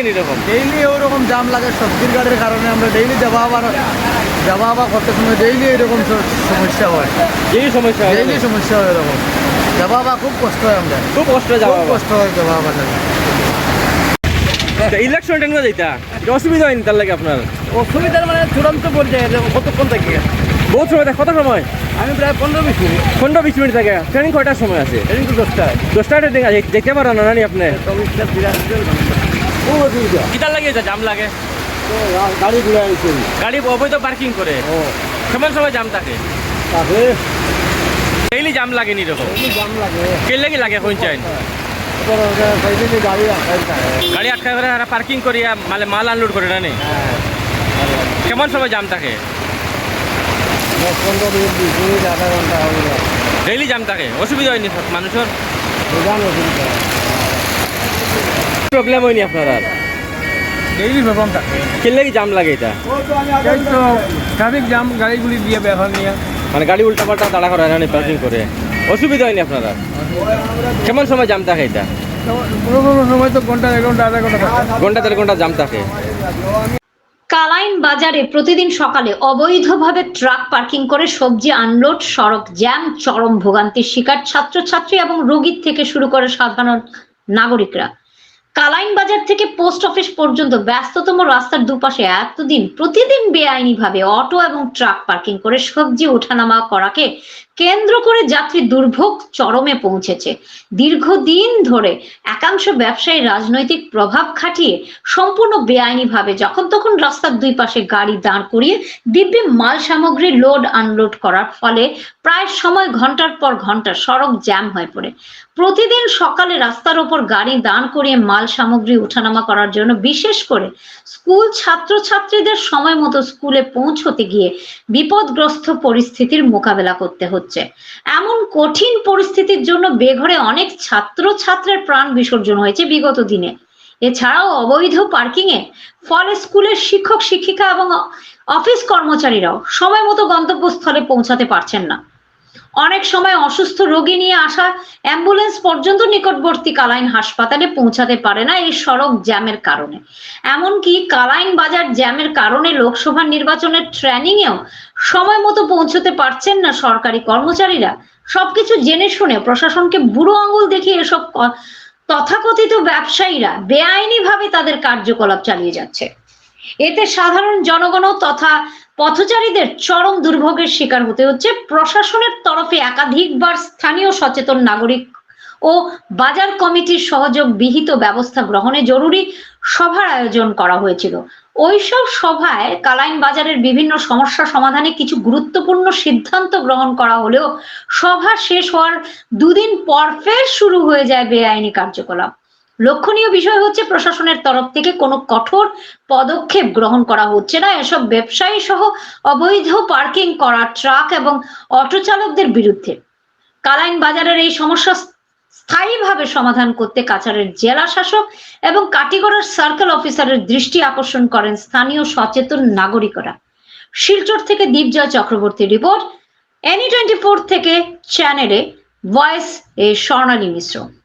Daily ওরকম জাম লাগে সবজির গাড়ির কারণে আমরা ডেইলি যাওয়া আবার যাওয়া আবার করতে সময় ডেইলি এরকম সমস্যা হয়। এই সমস্যা হয় ডেইলি সমস্যা হয় এরকম। যাওয়া আবার খুব কষ্ট হয় আমরা খুব কষ্ট যাওয়া কষ্ট হয় যাওয়া আবার। ইলেকশন টাইম যেটা অসুবিধা হয়নি তার লাগে আপনার? অসুবিধার মানে চূড়ান্ত পর্যায়ে কতক্ষণ থেকে? বহুত সময় থাকে কত সময়? আমি প্রায় পনেরো বিশ মিনিট। পনেরো বিশ মিনিট থাকে। ট্রেনিং কয়টার সময় আছে? ট্রেনিং তো দশটায়। দশটা ট্রেনিং আছে না নানি আপনি? খুব অসুবিধা কিতার লাগে এটা জাম লাগে। গাড়ি ঘুরে আইছি। গাড়ি অবৈধ পার্কিং করে। কেমন সময় জাম থাকে। তারপরে ডেইলি জাম লাগে নি রকম জাম লাগে। কে লাগে লাগে কোন চাই এবার ওটা গাড়ি আটকাই থাকে গাড়ি আটকা করে আর পার্কিং করিয়া মানে মাল আনলোড করে না হ্যাঁ। কেমন সময় জাম থাকে? ডেইলি জাম থাকে। অসুবিধা হয়নি মানুষের? প্রবলেম হয়নি আপনার আর? ডেইলি প্রবলেম থাকে কে লাগে জাম লাগে এটা? ট্রাফিক জ্যাম গাড়িগুলি দিয়ে ব্যবহার নিয়ে। মানে গাড়ি উল্টা পাল্টা দাঁড়া করা না পার্কিং করে। অসুবিধা হয়নি আপনার আর? কেমন সময় জাম থাকে এটা? সময় তো ঘণ্টা এক ঘণ্টা আধা ঘণ্টা ঘণ্টা দেড় ঘণ্টা জাম থাকে। কালাইন বাজারে প্রতিদিন সকালে অবৈধভাবে ট্রাক পার্কিং করে সবজি আনলোড সড়ক জ্যাম চরম ভোগান্তির শিকার ছাত্রছাত্রী এবং রোগীর থেকে শুরু করে সাধারণ নাগরিকরা। কালাইন বাজার থেকে পোস্ট অফিস পর্যন্ত ব্যস্ততম রাস্তার দুপাশে এতদিন, প্রতিদিন বেআইনি ভাবে অটো এবং ট্রাক পার্কিং করে সবজি ওঠানামা করাকে কেন্দ্র করে যাত্রী দুর্ভোগ চরমে পৌঁছেছে। দীর্ঘদিন ধরে একাংশ ব্যবসায়ী রাজনৈতিক প্রভাব খাটিয়ে সম্পূর্ণ বেআইনিভাবে যখন তখন রাস্তার দুই পাশে গাড়ি দাঁড় করিয়ে দিব্যি মাল সামগ্রী লোড আনলোড করার ফলে প্রায় সময় ঘণ্টার পর ঘণ্টা সড়ক জ্যাম হয়ে পড়ে। প্রতিদিন সকালে রাস্তার ওপর গাড়ি দাঁড় করিয়ে মাল সামগ্রী উঠানামা করার জন্য বিশেষ করে স্কুল ছাত্রছাত্রীদের সময় মতো স্কুলে পৌঁছতে গিয়ে বিপদগ্রস্ত পরিস্থিতির মোকাবেলা করতে হচ্ছে। এমন কঠিন পরিস্থিতির জন্য বেঘরে অনেক ছাত্র ছাত্রের প্রাণ বিসর্জন হয়েছে বিগত দিনে। এছাড়াও অবৈধ পার্কিং এ ফলে স্কুলের শিক্ষক, শিক্ষিকা এবং অফিস কর্মচারীরাও সময় মতো গন্তব্যস্থলে পৌঁছাতে পারছেন না। অনেক সময় অসুস্থ রোগী নিয়ে আসা অ্যাম্বুলেন্স পর্যন্ত নিকটবর্তী কালাইন হাসপাতালে পৌঁছাতে পারে না এই সড়ক জ্যামের কারণে। এমনকি কালাইন বাজার জ্যামের কারণে লোকসভা নির্বাচনের ট্রেনিং এও সময় মতো পৌঁছতে পারছেন না সরকারি কর্মচারীরা। সবকিছু জেনে শুনে প্রশাসনকে বুড়ো আঙুল দেখিয়ে এসব তথাকথিত ব্যবসায়ীরা বেআইনিভাবে তাদের কার্যকলাপ চালিয়ে যাচ্ছে। এতে সাধারণ জনগণও তথা পথচারীদের চরম দুর্ভোগের শিকার হতে হচ্ছে। প্রশাসনের তরফে একাধিকবার স্থানীয় সচেতন নাগরিক ও বাজার কমিটির সহযোগ বিহিত ব্যবস্থা গ্রহণে জরুরি সভার আয়োজন করা হয়েছিল। ওইসব সভায় কালাইন বাজারের বিভিন্ন সমস্যা সমাধানে কিছু গুরুত্বপূর্ণ সিদ্ধান্ত গ্রহণ করা হলেও সভা শেষ হওয়ার দুদিন পর ফের শুরু হয়ে যায় বেআইনি কার্যকলাপ। লক্ষণীয় বিষয় হচ্ছে প্রশাসনের তরফ থেকে কোনো কঠোর পদক্ষেপ গ্রহণ করা হচ্ছে না। এসব ব্যবসায়ী সহ অবৈধ পার্কিং করা ট্রাক এবং অটো চালকদের বিরুদ্ধে। কালাইন বাজারের এই সমস্যা স্থায়ীভাবে সমাধান করতে কাছাড়ের জেলা শাসক এবং কাটিগড়ার সার্কেল অফিসারের দৃষ্টি আকর্ষণ করেন স্থানীয় সচেতন নাগরিকরা। শিলচর থেকে Deepjoy Chakraborty report any twenty four থেকে চ্যানেলে ভয়েস, এ, স্বর্ণালী মিশ্র।